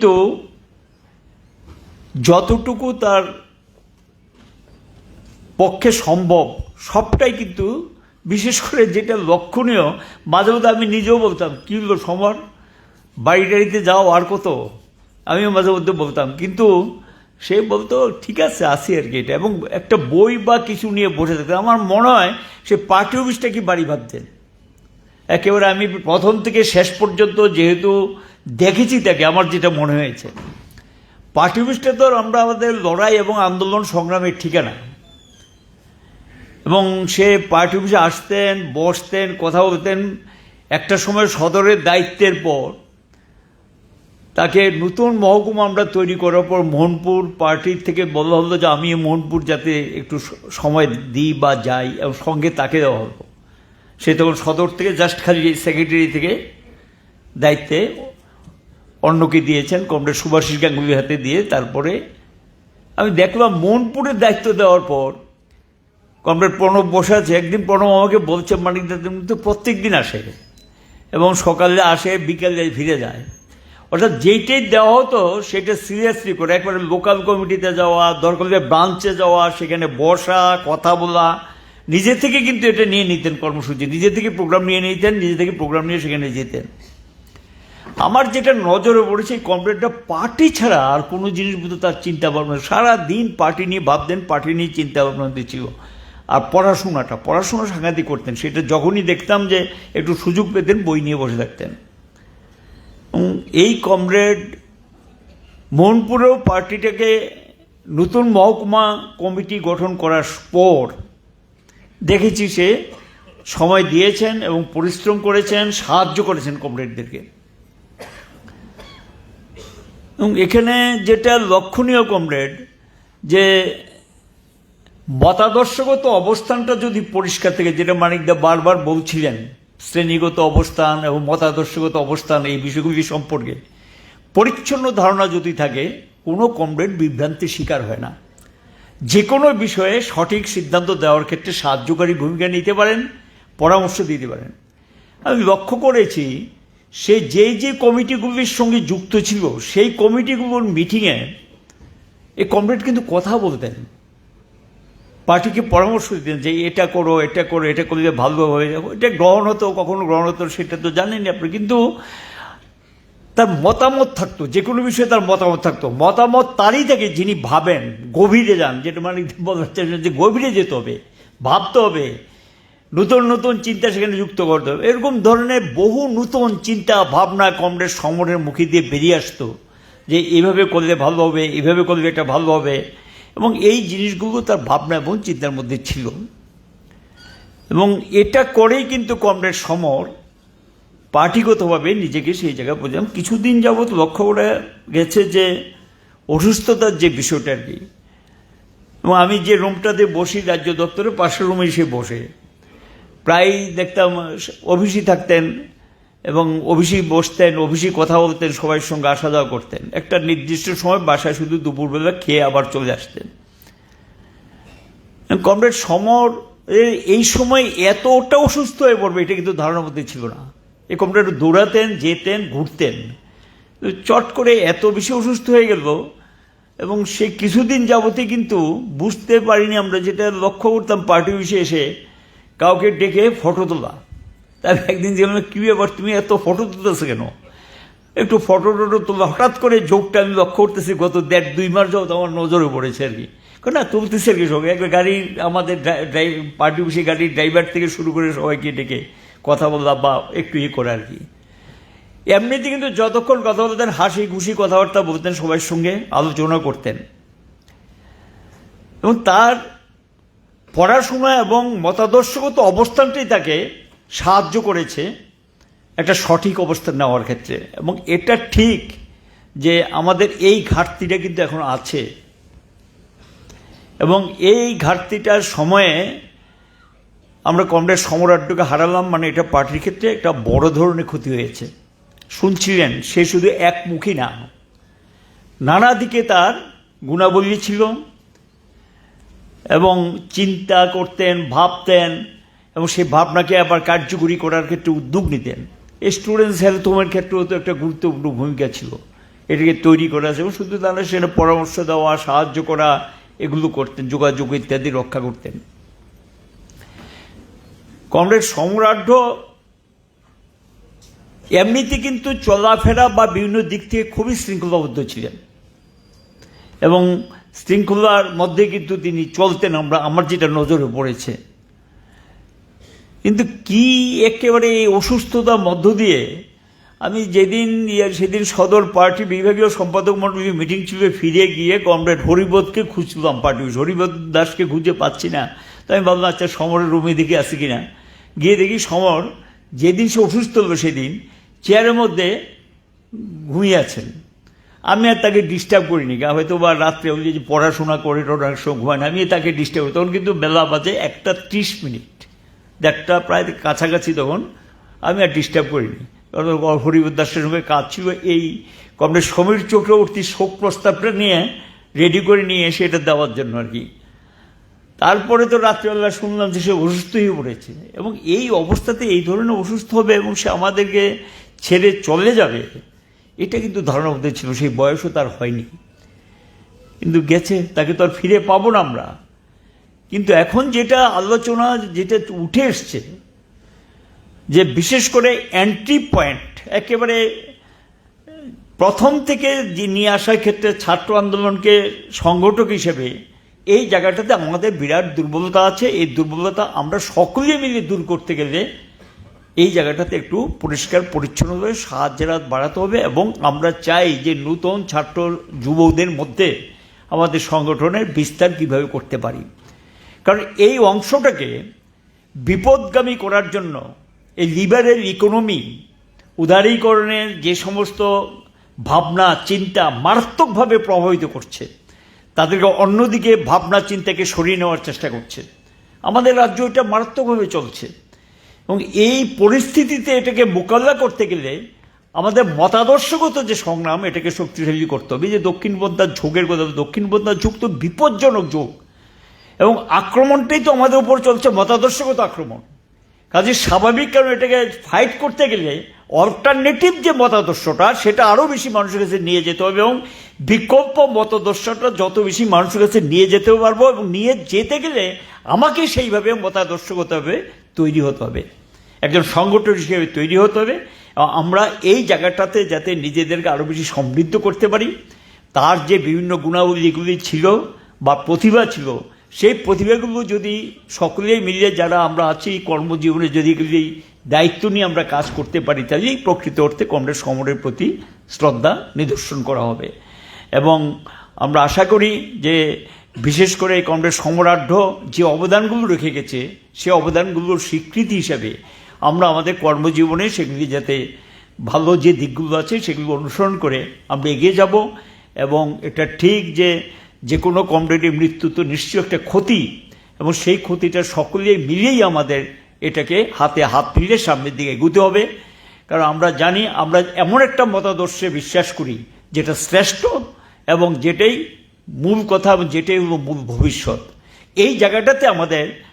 কিন্তু যতটুকু তার পক্ষে সম্ভব, সবটাই কিন্তু বিশেষ করে যেটা লক্ষণীয়, মাঝে মধ্যে আমি নিজেও বলতাম, কী হলো সমর? বাড়ি টাড়িতে যাও আর কত? আমিও মাঝে মধ্যে বলতাম, কিন্তু সে বলতো, ঠিক আছে, আসি আর কি এটা। এবং একটা বই বা কিছু নিয়ে বসে থাকতো আমার মনে হয় সে পার্টি অফিসটা কি বাড়ি ভাবতেন একেবারে আমি প্রথম থেকে শেষ পর্যন্ত যেহেতু দেখেছি তাকে, আমার যেটা মনে হয়েছে। পার্টি অফিসটা তো আমরা আমাদের লড়াই এবং আন্দোলন সংগ্রামের ঠিকানা। এবং সে পার্টি অফিসে আসতেন, বসতেন, কথা বলতেন, একটা সময় সদরের দায়িত্বের পর তাকে নতুন মহকুমা আমরা তৈরি করার পর মোহনপুর পার্টির থেকে বলা হলো যে আমি মোহনপুর যাতে একটু সময় দিই বা যাই এবং সঙ্গে তাকে দেওয়া হলো। সে তখন সদর থেকে জাস্ট খালি সেক্রেটারি থেকে দায়িত্বে অন্যকে দিয়েছেন, কমরেড সুভাষিস গাঙ্গুলির হাতে দিয়ে তারপরে আমি দেখলাম মোহনপুরের দায়িত্ব দেওয়ার পর কমরেড প্রণব বসে আছে। একদিন প্রণব আমাকে বলছে, মানিক দা, তুমি তো প্রত্যেক দিন আসে এবং সকালে আসে, বিকেলে ফিরে যায়। অর্থাৎ যেইটাই দেওয়া হতো, সেটা সিরিয়াসলি করে, একবারে লোকাল কমিটিতে যাওয়া, দরকার ব্রাঞ্চে যাওয়া, সেখানে বসা, কথা বলা, নিজে থেকে কিন্তু এটা নিয়ে নিতেন কর্মসূচি। নিজে থেকে প্রোগ্রাম নিয়ে নিতেন, নিজে থেকে প্রোগ্রাম নিয়ে সেখানে যেতেন। আমার যেটা নজরে পড়েছে এই কমপ্লেটটা পার্টি ছাড়া আর কোনো জিনিস মতো তার চিন্তা ভাবনা সারা দিন পার্টি নিয়ে ভাবতেন, পার্টি নিয়ে চিন্তা ভাবনা ছিল। আর পড়াশোনাটা, পড়াশোনা সাংঘাতিক করতেন। সেটা যখনই দেখতাম যে একটু সুযোগ পেতেন, বই নিয়ে বসে থাকতেন। এই কমরেড মোহনপুরেও পার্টিটাকে নতুন মহকুমা কমিটি গঠন করার পর দেখেছি সে সময় দিয়েছেন এবং পরিশ্রম করেছেন, সাহায্য করেছেন কমরেডদেরকে। এবং এখানে যেটা লক্ষণীয়, কমরেড, যে মতাদর্শগত অবস্থানটা যদি পরিষ্কার থেকে, যেটা মানিকদা বারবার বলছিলেন, শ্রেণীগত অবস্থান এবং মতাদর্শগত অবস্থান, এই বিষয়গুলি সম্পর্কে, পরিচ্ছন্ন ধারণা যদি থাকে, কোনো কমরেড বিভ্রান্তির শিকার হয় না। যে কোনো বিষয়ে সঠিক সিদ্ধান্ত দেওয়ার ক্ষেত্রে সাহায্যকারী ভূমিকা নিতে পারেন, পরামর্শ দিতে পারেন। আমি লক্ষ্য করেছি সে যেই যে কমিটিগুলির সঙ্গে যুক্ত ছিল, সেই কমিটিগুলোর মিটিংয়ে এই কমরেড কিন্তু কথা বলতেন পার্টিকে পরামর্শ দিতেন যে, এটা করো এটা করো, এটা করলে ভালো হয়ে যাব। এটা গ্রহণ হতো, কখনো গ্রহণ হতো, সেটা তো জানেনই আপনি। কিন্তু তার মতামত থাকতো, যে কোনো বিষয়ে তার মতামত থাকতো। মতামত তারই থাকে যিনি ভাবেন, গভীরে যান, যেটা মানে বলা যে গভীরে যেতে হবে, ভাবতে হবে। নতুন নতুন চিন্তা সেখানে যুক্ত করতে হবে। এরকম ধরনের বহু নতুন চিন্তা, ভাবনা কমরেড সমরের মুখে দিয়ে বেরিয়ে আসতো যে এইভাবে করলে ভালো হবে এইভাবে করলে এটা ভালো হবে। এবং এই জিনিসগুলো তার ভাবনা এবং চিন্তার মধ্যে ছিল। এবং এটা করেই কিন্তু কমরেড সমর পার্টিগতভাবে নিজেকে সেই জায়গায় পৌঁছাম কিছুদিন যাবৎ লক্ষ্য করা গেছে যে অসুস্থতার যে বিষয়টা আর কি। এবং আমি যে রুমটাতে বসি, রাজ্য দপ্তরে পাশের রুমে সে বসে। প্রায় দেখতাম অফিসই থাকতেন এবং অফিসই বসতেন অফিসই কথা বলতেন সবার সঙ্গে আসা যাওয়া করতেন। একটা নির্দিষ্ট সময় বাসায় শুধু দুপুরবেলা খেয়ে আবার চলে আসতেন। কমরেড সমর এই সময় এতটা অসুস্থ হয়ে পড়বে, এটা কিন্তু ধারণার মধ্যে ছিল না। এই কমরেড দৌড়াতেন, যেতেন, ঘুরতেন। চট করে এত বেশি অসুস্থ হয়ে গেল এবং সে কিছুদিন যাবতে কিন্তু বুঝতে পারিনি আমরা, যেটা লক্ষ্য করতাম পার্টি অফিসে এসে কাউকে ডেকে ফটো তোলা। তার একদিন যে কি ব্যাপার, তুমি এত ফটো তুলতেছো কেন? একটু ফটো টটো তোলা, হঠাৎ করে যোগটা আমি লক্ষ্য করতেছি, গত দেড় দুই মাস যাবত আমার নজরে পড়েছে আর কি। না, তুলতেছি আর কি সঙ্গে একবার গাড়ির আমাদের পার্টি অফিসে গাড়ির ড্রাইভার থেকে শুরু করে সবাইকে ডেকে কথা বললাম বা একটু ইয়ে করে আর কি। এমনিতে কিন্তু যতক্ষণ কথা বলতেন, হাসি খুশি কথাবার্তা বলতেন সবার সঙ্গে, আলোচনা করতেন। এবং তার পড়াশোনা এবং মতাদর্শগত অবস্থানটাই তাকে সাহায্য করেছে একটা সঠিক অবস্থান নেওয়ার ক্ষেত্রে। এবং এটা ঠিক যে আমাদের এই ঘাটতিটা কিন্তু এখন আছে। এবং এই ঘাটতিটার সময়ে আমরা কমরেড সমরাড্যকে হারালাম মানে এটা পার্টির ক্ষেত্রে একটা বড় ধরনের ক্ষতি হয়েছে। শুনছিলেন, সে শুধু একমুখী না। নানা দিকে তার গুণাবলী ছিল এবং চিন্তা করতেন, ভাবতেন, এবং সেই ভাবনাকে আবার কার্যকরী করার ক্ষেত্রে উদ্যোগ নিতেন। স্টুডেন্টস হেলথ হোমের ক্ষেত্রেও তো একটা গুরুত্বপূর্ণ ভূমিকা ছিল। এটাকে তৈরি করা এবং শুধু তারা সেটা পরামর্শ দেওয়া, সাহায্য করা, এগুলো করতেন, যোগাযোগ ইত্যাদি রক্ষা করতেন। কমরেড সম্রাঢ্য এমনিতে কিন্তু চলাফেরা বা বিভিন্ন দিক থেকে খুবই শৃঙ্খলাবদ্ধ ছিলেন। এবং শৃঙ্খলার মধ্যে কিন্তু তিনি চলতেন, আমরা, আমার যেটা নজরে পড়েছে। কিন্তু কি একেবারে এই অসুস্থতার মধ্য দিয়ে, আমি যেদিন ইয়ে- সেদিন সদর পার্টি, বিভাগীয় সম্পাদক মন্ডলী মিটিং ছিল, ফিরে গিয়ে কমরেড হরিবোধকে খুঁজছিলাম পার্টি। হরিবোধ দাসকে খুঁজে পাচ্ছি না। তো আমি ভাবলাম আচ্ছা সমরের রুমে দেখে আসি কিনা। গিয়ে দেখি সমর, যেদিন সে অসুস্থ হলো সেদিন চেয়ারের মধ্যে ঘুমিয়ে আছেন। আমি আর তাকে ডিস্টার্ব করিনি। হয়তো বা রাত্রে ওই যে পড়াশোনা করে টোড়ার সময় ঘুমায় না। আমি তাকে ডিস্টার্ব করি। তখন কিন্তু বেলা বাজে একটা ত্রিশ মিনিট। দেড়টা প্রায় কাছাকাছি তখন আমি আর ডিস্টার্ব করিনি। কারণ হরিবর দাসের সঙ্গে কাজ ছিল এই কমরেড সমীর চক্রবর্তী শোক প্রস্তাবটা নিয়ে রেডি করে নিয়ে এসে এটা দেওয়ার জন্য আর কি। তারপরে তো রাত্রিবেলা শুনলাম যে সে অসুস্থ হয়ে পড়েছে। এবং এই অবস্থাতে এই ধরনের অসুস্থ হবে এবং সে আমাদেরকে ছেড়ে চলে যাবে এটা কিন্তু ধারণা মধ্যে ছিল, সেই বয়সও তার হয়নি। কিন্তু গেছে, তাকে তো আর ফিরে পাবো না আমরা। কিন্তু এখন যেটা আলোচনা, যেটা উঠে এসছে, যে বিশেষ করে অ্যান্ট্রি পয়েন্ট একেবারে প্রথম থেকে যে নিয়ে আসার ক্ষেত্রে ছাত্র আন্দোলনকে সংগঠক হিসেবে, এই জায়গাটাতে আমাদের বিরাট দুর্বলতা আছে। এই দুর্বলতা আমরা সকলে মিলে দূর করতে গেলে এই জায়গাটাতে একটু পরিষ্কার, পরিচ্ছন্নভাবে সাহায্যের হাত বাড়াতে হবে এবং আমরা চাই যে নূতন ছাত্র, যুবকদের মধ্যে আমাদের সংগঠনের বিস্তার কীভাবে করতে পারি। কারণ এই অংশটাকে বিপদগামী করার জন্য এই লিবারেল ইকোনমি উদারীকরণের যে সমস্ত ভাবনা, চিন্তা মারাত্মকভাবে প্রভাবিত করছে, তাদেরকে অন্যদিকে ভাবনা, চিন্তাকে সরিয়ে নেওয়ার চেষ্টা করছে। আমাদের রাজ্য এটা মারাত্মকভাবে চলছে। এবং এই পরিস্থিতিতে এটাকে মোকাবিলা করতে গেলে আমাদের মতাদর্শগত যে সংগ্রাম, এটাকে শক্তিশালী করতে হবে। যে দক্ষিণ বদ্যার ঝোঁকের কথা দক্ষিণ বদ্যার ঝোঁক তো বিপজ্জনক ঝোঁক এবং আক্রমণটাই তো আমাদের উপর চলছে, মতাদর্শগত আক্রমণ। কাজে স্বাভাবিক কারণ এটাকে ফাইট করতে গেলে অল্টারনেটিভ যে মতাদর্শটা, সেটা আরও বেশি মানুষের কাছে নিয়ে যেতে হবে এবং বিকল্প মতাদর্শটা যত বেশি মানুষের কাছে নিয়ে যেতে পারব এবং নিয়ে যেতে গেলে আমাকে সেইভাবে মতাদর্শগতভাবে তৈরি হতে হবে। একজন সংগঠন হিসেবে তৈরি হতে হবে। আমরা এই জায়গাটাতে যাতে নিজেদেরকে আরও বেশি সমৃদ্ধ করতে পারি। তার যে বিভিন্ন গুণাবলীগুলি ছিল বা প্রতিভা ছিল, সেই প্রতিভাগুলো যদি সকলেই মিলে যারা আমরা আছি, কর্মজীবনে যদি এগুলি দায়িত্ব নিয়ে আমরা কাজ করতে পারি, তাহলেই প্রকৃত অর্থে কমরেড সমরের প্রতি শ্রদ্ধা নিদর্শন করা হবে। এবং আমরা আশা করি যে বিশেষ করে এই কমরেড সমরাঢ্য যে অবদানগুলো রেখে গেছে, সে অবদানগুলোর স্বীকৃতি হিসাবে আমরা আমাদের কর্মজীবনে সেগুলি যাতে ভালো যে দিকগুলো আছে সেগুলো অনুসরণ করে আমরা এগিয়ে যাব এবং এটা ঠিক যে যে কোনো কমরেডের মৃত্যু তো নিশ্চয়ই একটা ক্ষতি এবং সেই ক্ষতিটা সকলেই মিলেই আমাদের এটাকে হাতে হাত মিলে সামনের দিকে এগুতে হবে। কারণ আমরা জানি আমরা এমন একটা মতাদর্শে বিশ্বাস করি যেটা শ্রেষ্ঠ এবং যেটাই মূল কথা এবং যেটাই হলো মূল ভবিষ্যৎ। এই জায়গাটাতে আমাদের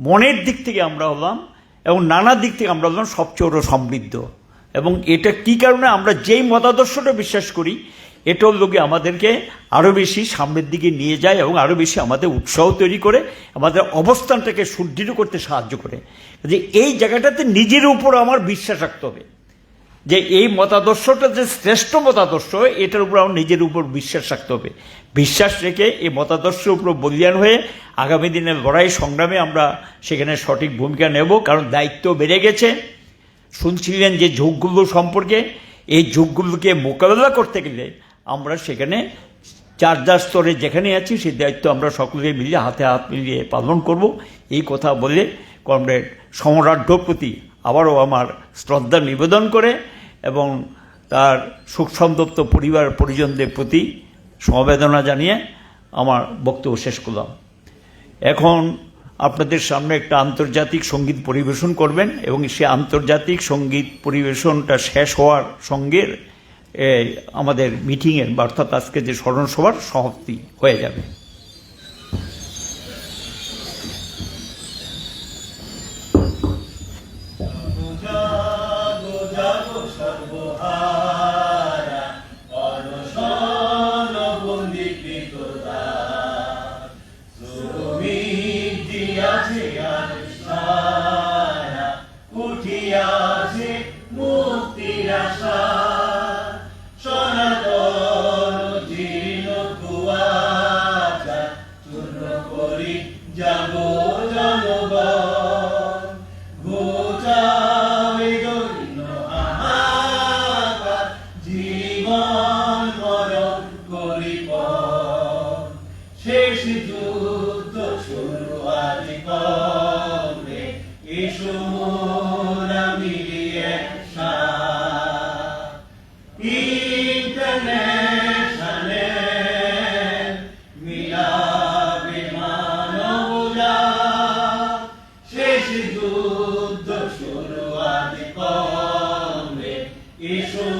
মনের দিক থেকে আমরা হলাম এবং নানা দিক থেকে আমরা হলাম সবচেয়ে বড় সমৃদ্ধ। এবং এটা কি কারণে আমরা যেই মতাদর্শটা বিশ্বাস করি, এটা হল লোকে আমাদেরকে আরও বেশি সামনের দিকে নিয়ে যায় এবং আরও বেশি আমাদের উৎসাহ তৈরি করে, আমাদের অবস্থানটাকে সুদৃঢ় করতে সাহায্য করে। যে এই জায়গাটাতে নিজের উপর আমার বিশ্বাস রাখতে হবে। যে এই মতাদর্শটা যে শ্রেষ্ঠ মতাদর্শ, এটার উপর আমার নিজের উপর বিশ্বাস রাখতে হবে। বিশ্বাস রেখে এই মতাদর্শের উপর বলিয়ান হয়ে আগামী দিনের লড়াই সংগ্রামে আমরা সেখানে সঠিক ভূমিকা নেব, কারণ দায়িত্ব বেড়ে গেছে। শুনছিলেন যে যুগগুলো সম্পর্কে, এই যুগগুলোকে মোকাবেলা করতে গেলে আমরা সেখানে চার চার স্তরে যেখানে আছি, সেই দায়িত্ব আমরা সকলে মিলিয়ে হাতে হাত মিলিয়ে পালন করব। এই কথা বলে কমরেড সমরাঢ্য প্রতি আবারও আমার শ্রদ্ধা নিবেদন করে এবং তার সুখসন্তপ্ত পরিবার পরিজনদের প্রতি সমবেদনা জানিয়ে আমার বক্তব্য শেষ করলাম। এখন আপনাদের সামনে একটা আন্তর্জাতিক সংগীত পরিবেশন করবেন এবং সে আন্তর্জাতিক সংগীত পরিবেশনটা শেষ হওয়ার সঙ্গে আমাদের মিটিংয়ের অর্থাৎ আজকে যে স্মরণ সভার সমাপ্তি হয়ে যাবে। Eso